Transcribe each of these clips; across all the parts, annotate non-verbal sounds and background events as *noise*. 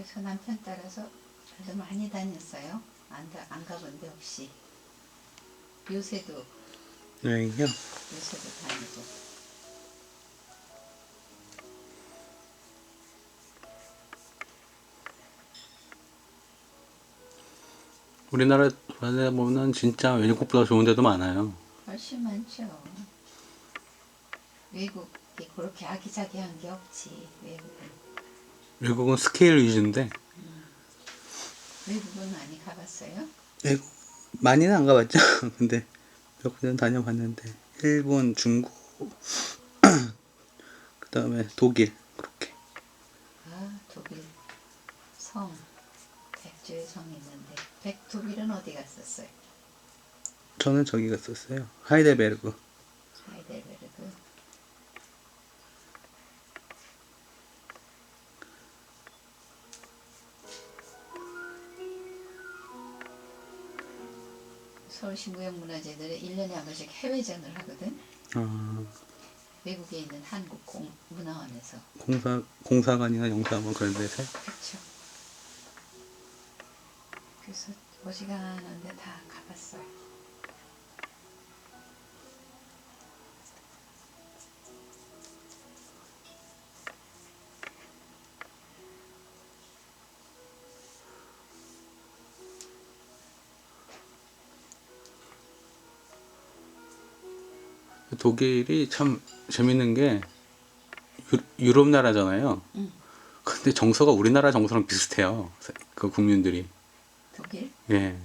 그래서 남편 따라서 별로 많이 다녔어요. 안, 다, 안 가본 데 없이. 요새도, 여행이요? 요새도 다니고. 우리나라 보면 진짜 외국보다 좋은 데도 많아요. 훨씬 많죠. 외국이 그렇게 아기자기한 게 없지, 외국은. 외국은 스케일 위주인데 외국은 많이 가봤어요? 외국 많이는 안 가봤죠. *laughs* 근데 몇 군데 다녀봤는데 일본, 중국, *clears throat* 그 다음에 독일 그렇게. 아, 독일 성, 백조의 성 있는데, 백, 독일은 어디 갔었어요? 저는 저기 갔었어요. 하이델베르그. 서울시 무형문화재들은 1년에 한 번씩 해외전을 하거든. 아, 외국에 있는 한국 공, 문화원에서. 공사 공사관이나 영사관 그런 데서 그렇죠. 그래서 어지간한데 다 가봤어요. 독일이 참 재밌는 게 유, 유럽 나라잖아요. 응. 근데 정서가 우리나라 정서랑 비슷해요. 그 국민들이. 독일 예.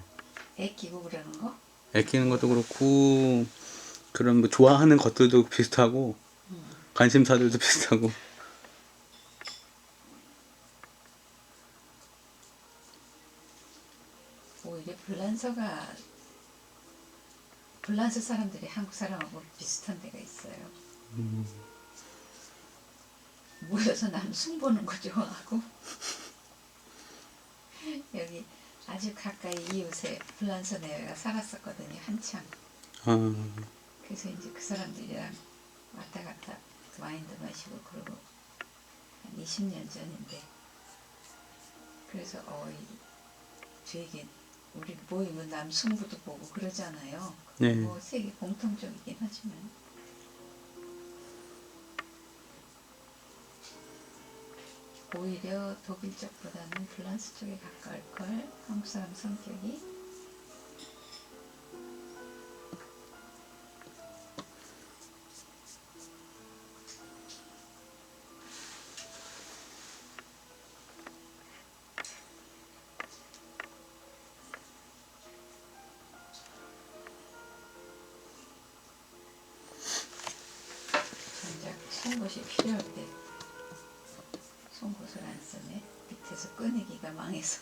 애 끼고 그러는 거? 애끼는 것도 그렇고 그런 뭐 좋아하는 것들도 비슷하고 관심사들도 비슷하고 오히려 불란서가 불란서 사람들이 한국 사람하고 비슷한 데가 있어요. 모여서 남숭 보는 거 좋아하고 *laughs* 여기 아주 가까이 이웃에 불란서 내외가 살았었거든요 한참. 아, 그래서 이제 그 사람들이랑 왔다 갔다 와인도 마시고 그러고 한 20년 전인데 그래서 어이 저에게 우리 모이면 남승부도 보고 그러잖아요. 네. 뭐 세계 공통적이긴 하지만 오히려 독일 쪽보다는 프랑스 쪽에 가까울 걸 한국 사람 성격이 송곳이 필요할 때 송곳을 안 쓰네. 밑에서 꺼내기가 망해서